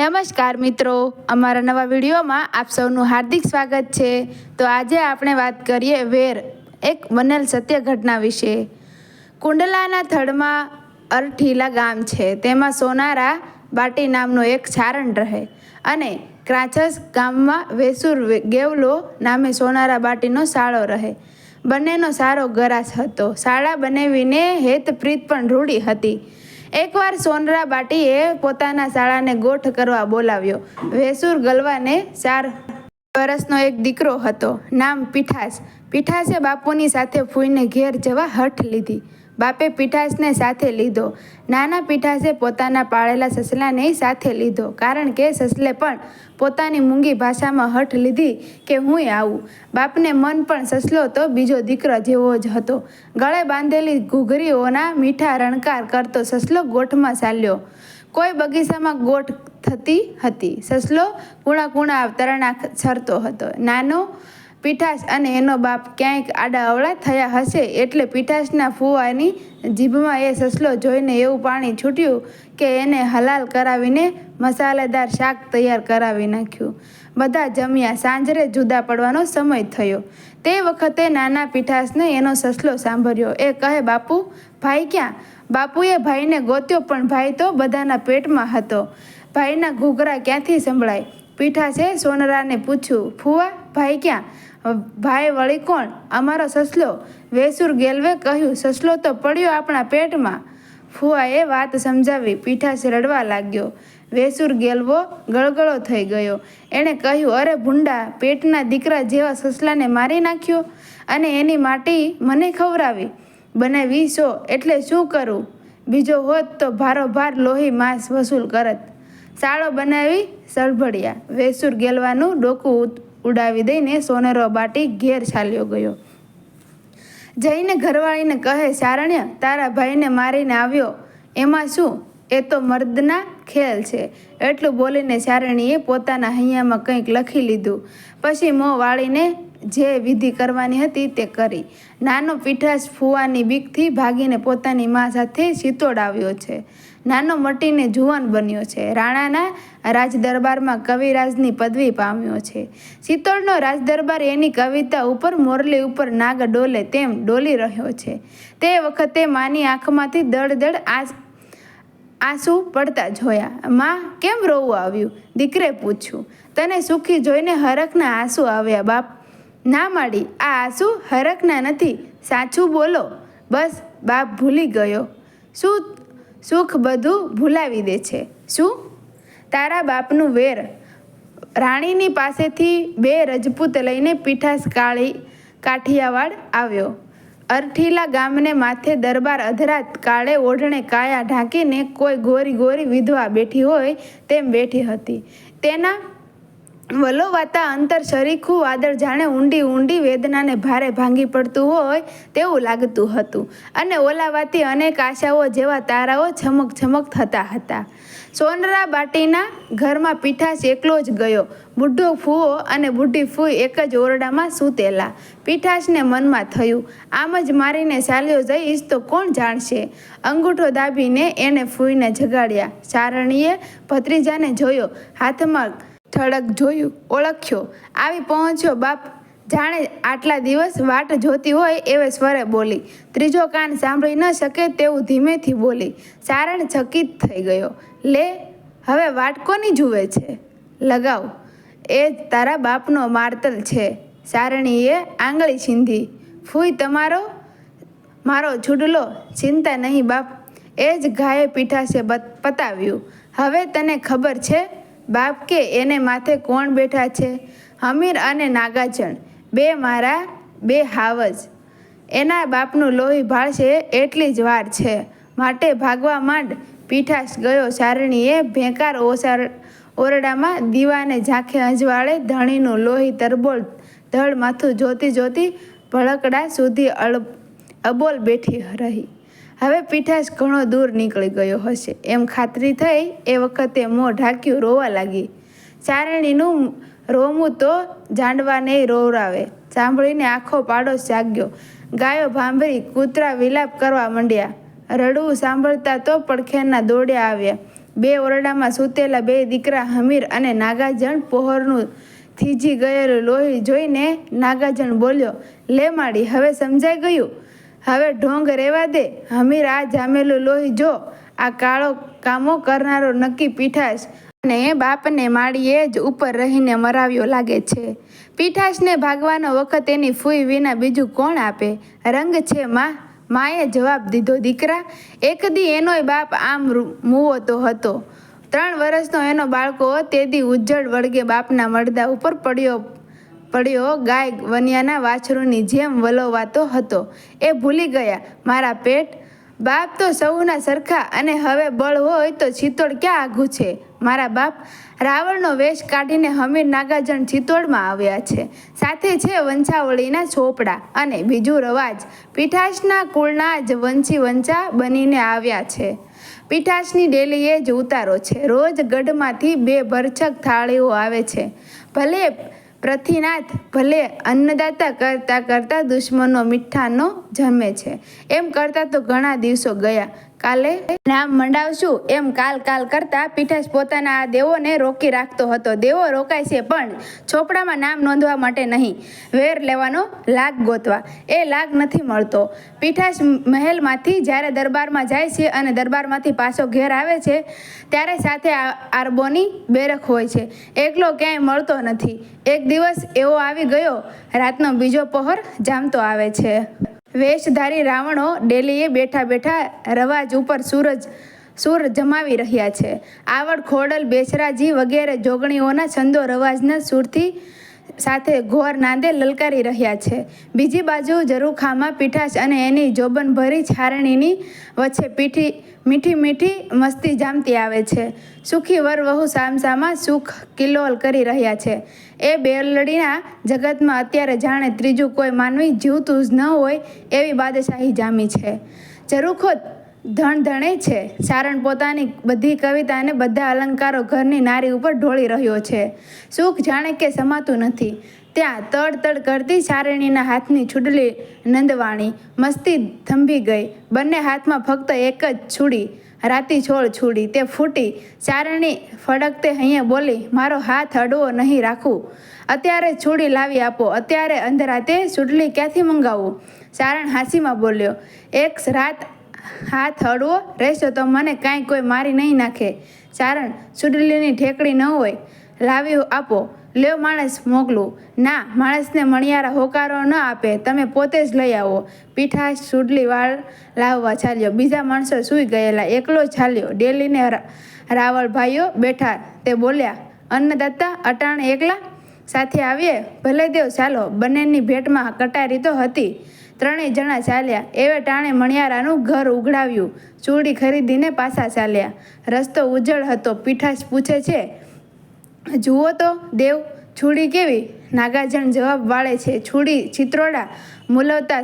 નમસ્કાર મિત્રો. અમારા નવા વિડીયોમાં આપ સૌનું હાર્દિક સ્વાગત છે. તો આજે આપણે વાત કરીએ વેર, એક બનેલ સત્ય ઘટના વિશે. કુંડલાના થડમાં અરઠીલા ગામ છે. તેમાં સોનારા બાટી નામનો એક સારણ રહે અને ક્રાચસ ગામમાં વેસુર ગેવલો નામે સોનારા બાટીનો શાળો રહે. બંનેનો સારો ગરાસ હતો. શાળા બનાવીને હેતપ્રીત પણ રૂઢી હતી. એકવાર સોનરા બાટીએ પોતાના શાળાને ગોઠ કરવા બોલાવ્યો. વેસુર ગલવાને ચાર વર્ષનો એક દીકરો હતો. નામ પીઠાસ. પીઠાસે બાપુની સાથે ફૂઈને ઘેર જવા હઠ લીધી. બાપે પીઠાસને સાથે લીધો. નાના પીઠાસે પોતાના પાળેલા સસલાને સાથે લીધો, કારણ કે સસલે પણ પોતાની મૂંગી ભાષામાં હઠ લીધી કે હું આવું. બાપને મન પણ સસલો તો બીજો દીકરો જેવો જ હતો. ગળે બાંધેલી ઘૂઘરીઓના મીઠા રણકાર કરતો સસલો ગોઠમાં ચાલ્યો. કોઈ બગીચામાં ગોઠ થતી હતી. સસલો કુણા કુણા તરણા છરતો હતો. નાનો પીઠાસ અને એનો બાપ ક્યાંક આડા અવળા થયા હશે એટલે પીઠાસના ફુવાની જીભમાં એ સસલો જોઈને એવું પાણી છૂટ્યું કે એને હલાલ કરાવીને મસાલેદાર શાક તૈયાર કરાવી નાખ્યું. બધા જમ્યા. સાંજરે જુદા પડવાનો સમય થયો. તે વખતે નાના પીઠાસને એનો સસલો સાંભળ્યો. એ કહે, બાપુ, ભાઈ ક્યાં? બાપુએ ભાઈને ગોત્યો, પણ ભાઈ તો બધાના પેટમાં હતો. ભાઈના ઘૂઘરા ક્યાંથી સંભળાય? પીઠાસે સોનરાને પૂછ્યું, ફુવા, ભાઈ ક્યાં? ભાઈ વળી કોણ? અમારો સસલો. વેસુર ગેલવે કહ્યું, સસલો તો પડ્યો આપણા પેટમાં. ફુવાએ વાત સમજાવી પીઠાશ રડવા લાગ્યો. વેસુર ગેલવો ગળગળો થઈ ગયો. એણે કહ્યું, અરે ભૂંડા, પેટના દીકરા જેવા સસલાને મારી નાખ્યો અને એની માટી મને ખવડાવી. બનાવી સો એટલે શું કરું? બીજો હોત તો ભારોભાર લોહી માંસ વસૂલ કરત. સાળો બનાવી સળભળ્યા વેસુર ગેલવાનું ડોકું ઉડાવી દઈને સોનેરો બાટી ઘેર ચાલ્યો ગયો. જઈને ઘરવાળીને કહે, સારણ્ય, તારા ભાઈને મારીને આવ્યો. એમાં શું? એ તો મર્દના ખેલ છે. એટલું બોલીને સારણીએ પોતાના હૈયામાં કંઈક લખી લીધું. પછી મોં વાળીને જે વિધિ કરવાની હતી તે કરી. નાનો પીઠાસ ફુવાની બીકથી ભાગીને પોતાની મા સાથે સિતોડાવ્યો છે. નાનો મટીને જુવાન બન્યો છે. રાણાના રાજદરબારમાં કવિરાજની પદવી પામ્યો છે. ચિત્તોડનો રાજદરબાર એની કવિતા ઉપર મોરલી ઉપર નાગ ડોલે તેમ ડોલી રહ્યો છે. તે વખતે માની આંખમાંથી દળ દળ આસ, આંસુ પડતા જોયા. માં, કેમ રોવું આવ્યું દીકરે પૂછ્યું. તને સુખી જોઈને હરખના આંસુ આવ્યા, બાપ. ના માડી, આ આંસુ હરખના નથી. સાચું બોલો. બસ, બાપ ભૂલી ગયો. શું સુખ બધું ભૂલાવી દે છે. શું? તારા બાપનું વેર રાણીની પાસેથી બે રજપૂત લઈને પીઠાસ કાળી કાઠિયાવાડ આવ્યો. અરઠીલા ગામને માથે દરબાર અધરાત કાળે ઓઢણે કાયા ઢાંકીને કોઈ ગોરી ગોરી વિધવા બેઠી હોય તેમ બેઠી હતી. તેના વલોવાતા અંતર શરીખું વાદળ જાણે ઊંડી ઊંડી વેદનાને ભારે ભાંગી પડતું હોય તેવું લાગતું હતું. અને ઓલાવાતી અનેક આશાઓ જેવા તારાઓ છમક છમક થતા હતા. સોનરા બાટીના ઘરમાં પીઠાસ એકલો જ ગયો. બુઢો ફૂવો અને બુઢી ફૂઈ એક જ ઓરડામાં સૂતેલા. પીઠાસને મનમાં થયું, આમ જ મારીને ચાલ્યો જઈશ તો કોણ જાણશે? અંગૂઠો દાબીને એણે ફૂઈને જગાડ્યા. ચારણીએ ભત્રીજાને જોયો, હાથમાં ઠળક જોયું, ઓળખ્યો. આવી પહોંચ્યો બાપ. જાણે આટલા દિવસ વાટ જોતી હોય એવે સ્વરે બોલી. ત્રીજો કાન સાંભળી ન શકે તેવું ધીમેથી બોલી. સારણ ચકિત થઈ ગયો. લે, હવે વાટ કોની જુએ છે? લગાવ. એ તારા બાપનો મારતલ છે. સારણીએ આંગળી છીંધી. ફૂઈ તમારો? મારો છુડલો? ચિંતા નહીં બાપ. એ જ ગાયે પીઠાશે પતાવ્યું. હવે તને ખબર છે બાપ કે એને માથે કોણ બેઠા છે? હમીર અને નાગાજણ, બે મારા, બે હાવજ. એના બાપનું લોહી ભાળશે એટલી જ વાર છે. માટે ભાગવા માંડ, પીઠાશ ગયો સારણીએ ભેંકાર ઓસાર, ઓરડામાં દીવાને ઝાંખે અજવાળે ધણીનું લોહી તરબોળ, ધડ માથું જોતી જોતી ભળકડા સુધી અળ, અબોલ બેઠી રહી. હવે પીઠાસ ઘણો દૂર નીકળી ગયો હશે. એમ ખાતરી થઈ એ વખતે મોં ઢાંક્યું રોવા લાગી. ચારણીનું રોમું તો જાંડવાને રોવરાવે. સાંભળીને આખો પાડોશ જાગ્યો. ગાયો ભાંભરી કૂતરા વિલાપ કરવા માંડ્યા. રડવું સાંભળતા તો પડખેના દોડ્યા આવ્યા. બે ઓરડામાં સૂતેલા બે દીકરા હમીર અને નાગાજણ પોહરનું થીજી ગયેલું લોહી જોઈને નાગાજણ બોલ્યો, લે માડી, હવે સમજાઈ ગયું? હવે ઢોંગ રહેવા દે. હમીર આ જામેલું લોહી જો. આ કાળો કામો કરનારો નક્કી પીઠાશ અને એ બાપને માળીએ જ ઉપર રહીને મરાવ્યો લાગે છે. પીઠાશને ભાગવાનો વખત એની ફૂઈ વિના બીજું કોણ આપે? રંગ છે માં. માએ જવાબ દીધો, દીકરા, એક દી એનોય બાપ આમ મૂવો મૂવતો હતો. ત્રણ વર્ષનો એનો બાળકો તે દી ઉજ્જડ વળગે બાપના મળદા ઉપર પડ્યો પડ્યો ગાય વન્યાના વાછરુની જેમ વલોવાતો હતો. એ ભૂલી ગયા, મારા પેટ, બાપ તો સૌના સરખા અને હવે બળ હોય તો ચિત્તોડ ક્યાં આઘું છે? મારા બાપ રાવણનો વેશ કાઢીને હમીર નાગાજણ ચિત્તોડમાં આવ્યા છે. સાથે છે વંચાવળીના ચોપડા અને બીજું રવાજ. પીઠાશના કુળના જ વંશી વંચા બનીને આવ્યા છે. પીઠાશની ડેલીએ જ ઉતારો છે. રોજ ગઢમાંથી બે ભરછક થાળીઓ આવે છે. ભલે પ્રથિનાથ ભલે અન્નદાતા કરતાં કરતાં દુશ્મનો મીઠાનો જમે છે. એમ કરતાં તો ઘણા દિવસો ગયા. કાલે? નામ મંડાવશું. એમ કાલ કાલ કરતા પીઠાશ પોતાના આ દેવોને રોકી રાખતો હતો. દેવો રોકાય છે પણ ચોપડામાં નામ નોંધવા માટે નહીં. વેર લેવાનો લાગ ગોતવા. એ લાગ નથી મળતો. પીઠાશ મહેલમાંથી જ્યારે દરબારમાં જાય છે અને દરબારમાંથી પાછો ઘેર આવે છે, ત્યારે સાથે આરબોની બેરખ હોય છે. એકલો ક્યાંય મળતો નથી. એક દિવસ એવો આવી ગયો, રાતનો બીજો પહોર જામતો આવે છે. વેશધારી રાવણો ડેલીએ બેઠા બેઠા રવાજ ઉપર સૂરજ, સૂર જમાવી રહ્યા છે. આવડ ખોડલ બેસરાજી વગેરે જોગણીઓના છંદો રવાજના સૂરથી સાથે ઘોર નાંદે લલકારી રહ્યા છે. બીજી બાજુ જરૂખામાં પીઠાશ અને એની જોબનભરી છારણીની વચ્ચે પીઠી, મીઠી મીઠી મસ્તી જામતી આવે છે. સુખી વર વહુ સામસામાં સુખ કિલોલ કરી રહ્યા છે. એ બેલડીના જગતમાં અત્યારે જાણે ત્રીજું કોઈ માનવી જીવતું જ ન હોય એવી બાદશાહી જામી છે. ઝરૂખો ધણ ધણે છે. સારણ પોતાની બધી કવિતા અને બધા અલંકારો ઘરની નારી ઉપર ઢોળી રહ્યો છે. સુખ જાણે કે સમાતું નથી. ત્યાં તડ તડ કરતી સારણીના હાથની છુડલી નંદવાણી મસ્તી થંભી ગઈ. બંને હાથમાં ફક્ત એક જ છુડી, રાતી છોડ છુડી, તે ફૂટી. ચારણી ફડકતે અહીંયા બોલી, મારો હાથ અડવો નહીં રાખું. અત્યારે છુડી લાવી આપો. અત્યારે અંધરાતે સુડલી ક્યાંથી મંગાવું? ચારણ હાંસીમાં બોલ્યો, એક રાત હાથ હળવો રહેશો તો મને કાંઈ કોઈ મારી નહીં નાખે. ચારણ, સુડલીની ઠેકડી ન હોય. લાવી આપો. લ્યો માણસ મોકલું. ના, માણસને મણિયારા હોકારો ન આપે. તમે પોતે જ લઈ આવો. પીઠાશ, સુડલી વાળ લાવવા ચાલ્યો. બીજા માણસો સૂઈ ગયેલા. એકલો ચાલ્યો. ડેલીને રાવળ ભાઈઓ બેઠા. તે બોલ્યા, અન્નદાતા, અટાણ એકલા? સાથે આવીએ? ભલે દેવ, ચાલો. બંનેની ભેટમાં કટારી તો હતી. ત્રણેય જણા ચાલ્યા. એવે ટાણે મણિયારાનું ઘર ઉઘડાવ્યું. ચૂડી ખરીદીને પાછા ચાલ્યા. રસ્તો ઉજળ હતો. પીઠાશ પૂછે છે, જુઓ તો, દેવ છૂડી કેવી? નાગાજણ જવાબ વાળે છે છૂડી ચિત્રોડા મુલવતા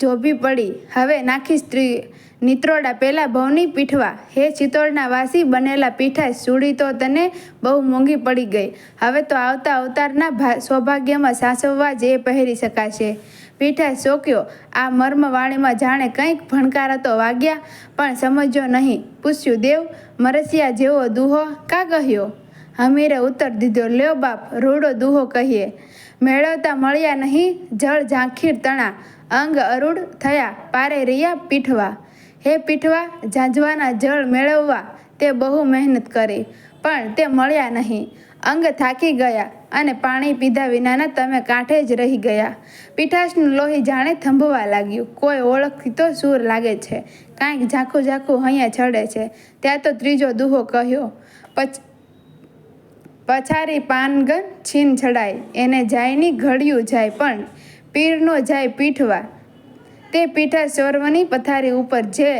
જોભી પડી. હવે નાખી સ્ત્રી નિત્રોડા પહેલાં ભવની પીઠવા. હે ચિત્તોડના વાસી, બનેલા પીઠા ચૂડી તો તને બહુ મોંઘી પડી ગઈ. હવે તો આવતા અવતારના સૌભાગ્યમાં સાસવવા જ એ પહેરી શકાશે. પીઠા ચોક્યો આ મર્મવાણીમાં જાણે કંઈક ભણકાર તો વાગ્યા, પણ સમજ્યો નહીં. પૂછ્યું, દેવ, મરસિયા જેવો દુહો કા કહ્યો હમીરે ઉત્તર દીધો, લ્યો બાપ, રૂડો દુહો કહીએ. મેળવતા મળ્યા નહીં, જળ ઝાંખીર તણા. અંગ અરૂઢ થયા, પારે રિયા પીઠવા. હે પીઠવા, ઝાંઝવાના જળ મેળવવા તે બહુ મહેનત કરી, પણ તે મળ્યા નહીં. અંગ થાકી ગયા. અને પાણી પીધા વિનાના તમે કાંઠે જ રહી ગયા. પીઠાશનું લોહી જાણે થંભવા લાગ્યું. કોઈ ઓળખથી તો સૂર લાગે છે. કાંઈક ઝાંખું ઝાંખું અહીંયા ચડે છે. ત્યાં તો ત્રીજો દુહો કહ્યો, પછ પછારી પાનગન છીન છડાય. એને જાયની ઘડિયું જાય પણ પીરનો જાય પીઠવા. તે પીઠા ચોરવની પથારી ઉપર જે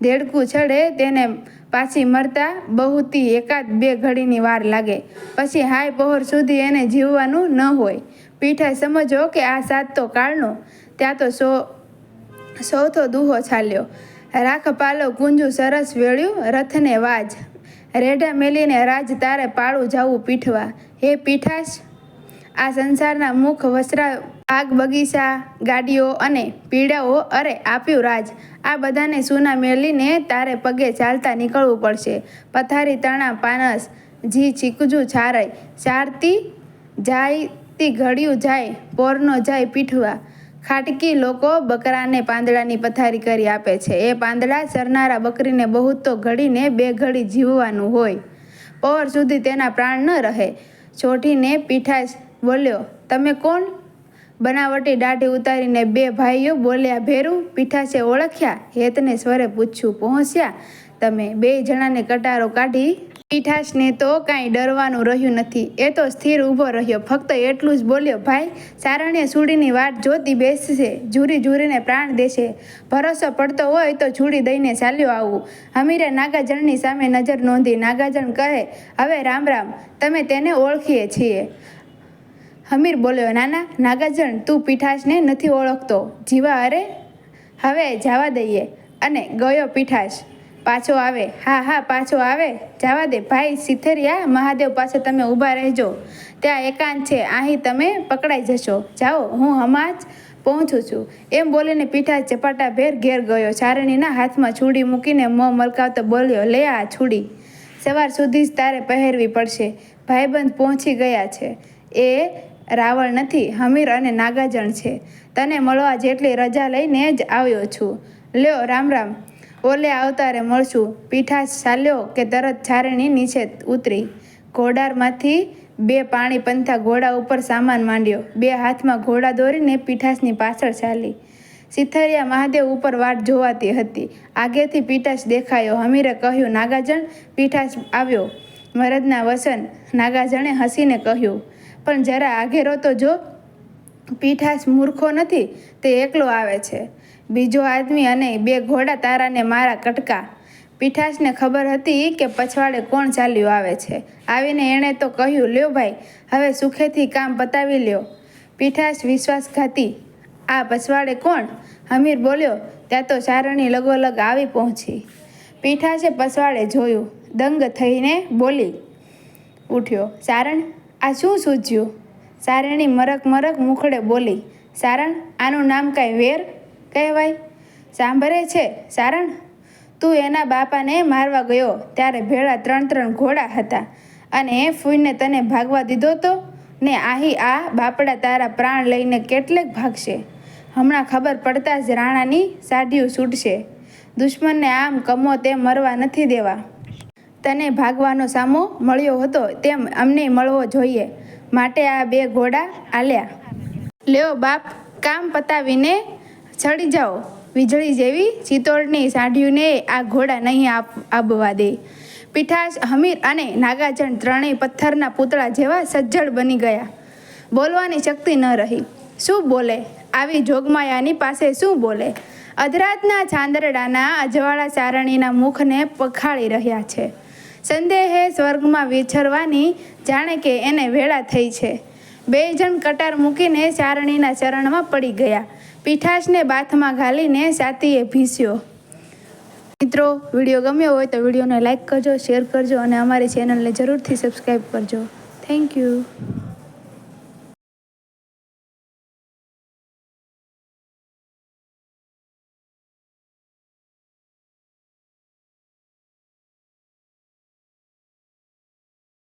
દેડકું ચડે તેને પાછી મરતા બહુતી એકાદ બે ઘડીની વાર લાગે. પછી હાય પહોર સુધી એને જીવવાનું ન હોય. પીઠા સમજો કે આ સાત તો કાળનો, ત્યાં તો સો, સૌથો દુહો ચાલ્યો રાખ પાલો કુંજું સરસ વેળ્યું, રથને વાજ. રેઢા મેલીને રાજ તારે પાળું જાવું પીઠવા. હે પીઠાશ, આ સંસારના મુખ વસરા બાગ બગીચા, ગાડીઓ અને પીડાઓ અરે આપ્યું રાજ. આ બધાને સૂના મેલીને તારે પગે ચાલતા નીકળવું પડશે. પથારી, તણા, પાનસ જી ચીકજું છારય. ચારતી જાય તી ઘડિયું જાય, પોરનો જાય પીઠવા. ખાટકી લોકો બકરાને પાંદડાની પથારી કરી આપે છે. એ પાંદડા ચરનારા બકરીને બહુ તો ઘડીને બે ઘડી જીવવાનું હોય. પોર સુધી તેના પ્રાણ ન રહે. ચોટીને પીઠાશ બોલ્યો, તમે કોણ? બનાવટી દાઢી ઉતારીને બે ભાઈઓ બોલ્યા, ભેરું, પીઠાશે ઓળખ્યા? હેતને સ્વરે પૂછ્યું, પહોંચ્યા? તમે બે જણાને કટારો કાઢી? પીઠાશને તો કાંઈ ડરવાનું રહ્યું નથી. એ તો સ્થિર ઊભો રહ્યો, ફક્ત એટલું જ બોલ્યો, ભાઈ, સારણ્ય છૂડીની વાટ જોતી બેસશે, ઝૂરી ઝૂરીને પ્રાણ દેશે. ભરોસો પડતો હોય તો છૂડી દઈને ચાલ્યો આવું. હમીરે નાગાજણની સામે નજર નોંધી નાગાજણ કહે, હવે રામ રામ, તમે તેને ઓળખીએ છીએ. હમીર બોલ્યો, નાના, નાગાજણ, તું પીઠાશને નથી ઓળખતો. જીવા અરે, હવે જવા દઈએ. અને ગયો પીઠાશ. પાછો આવે. હા હા, પાછો આવે. જવા દે. ભાઈ, સિથેરિયા, મહાદેવ પાસે તમે ઊભા રહેજો. ત્યાં એકાંત છે. અહીં તમે પકડાઈ જશો. જાઓ, હું હમણાં જ પહોંચું છું. એમ બોલીને પીઠાશ ચપાટા ભેર ઘેર ગયો. ચારણીના હાથમાં છૂડી મૂકીને મોં મલકાવતો બોલ્યો, લે આ છૂડી. સવાર સુધી જ તારે પહેરવી પડશે. ભાઈબંધ પહોંચી ગયા છે. એ રાવળ નથી, હમીર અને નાગાજણ છે. તને મળવા જેટલી રજા લઈને જ આવ્યો છું. લ્યો, રામ રામ. ઓલે આવતારે મળશું. પીઠાશ ચાલ્યો કે તરત છારણી નીચે ઉતરી. ઘોડારમાંથી બે પાણી પંથા ઘોડા ઉપર સામાન માંડ્યો. બે હાથમાં ઘોડા દોરીને પીઠાશની પાછળ ચાલી. સિથરિયા મહાદેવ ઉપર વાટ જોવાતી હતી. આગેથી પીઠાશ દેખાયો. હમીરે કહ્યું, નાગાજણ પીઠાશ આવ્યો. મરદના વસન. નાગાજણે હસીને કહ્યું પણ જરા આઘેરો તો જો. પીઠાશ મૂર્ખો નથી, તે એકલો આવે છે. બીજો આદમી અને બે ઘોડા તારાને મારા કટકા. પીઠાશને ખબર હતી કે પછવાડે કોણ ચાલ્યું આવે છે. આવીને એણે તો કહ્યું, લ્યો ભાઈ, હવે સુખેથી કામ પતાવી લ્યો. પીઠાશ વિશ્વાસઘાતી, આ પછવાડે કોણ? હમીર બોલ્યો, ત્યાં તો ચારણી લગોલગ આવી પહોંચી. પીઠાશે પછવાડે જોયું, દંગ થઈને બોલી ઉઠ્યો સારણ આ શું સૂઝ્યું સારણી મરક મરક મુખડે બોલી, સારણ, આનું નામ કાંઈ વેર? કહેવાય. સાંભળે છે, સારણ. તું એના બાપાને મારવા ગયો, ત્યારે ભેળા ત્રણ ત્રણ ઘોડા હતા. અને એ ફૂઈને તને ભાગવા દીધો તો? ને આહી આ બાપડા તારા પ્રાણ લઈને કેટલેક ભાગશે. હમણાં ખબર પડતા જ રાણાની સાઢીઓ છૂટશે દુશ્મનને આમ કમો તે મરવા નથી દેવા. તને ભાગવાનો સામો મળ્યો હતો તેમ અમને મળવો જોઈએ. માટે આ બે ઘોડા આલ્યા. લ્યો બાપ, કામ પતાવીને ચડી જાઓ. વીજળી જેવી ચિત્તોડની સાઢીઓને આ ઘોડા નહીં આપ આપવા દે. પીઠાશ હમીર અને નાગાજન ત્રણેય પથ્થરના પૂતળા જેવા સજ્જડ બની ગયા. બોલવાની શક્તિ ન રહી. શું બોલે? આવી જોગમાયાની પાસે શું બોલે? અધરાતના ચાંદરડાના, અજવાળા ચારણીના મુખને પખાળી રહ્યા છે. સંદેહે સ્વર્ગમાં વિછરવાની જાણે કે એને વેળા થઈ છે. બે જણ કટાર મૂકીને ચારણીના ચરણમાં પડી ગયા. પીઠાશને બાથમાં ઘાલીને સાતીએ ભીસ્યો. મિત્રો, વીડિયો ગમ્યો હોય તો વિડીયોને લાઈક કરજો, શેર કરજો અને અમારી ચેનલને જરૂરથી સબસ્ક્રાઈબ કરજો. Thank you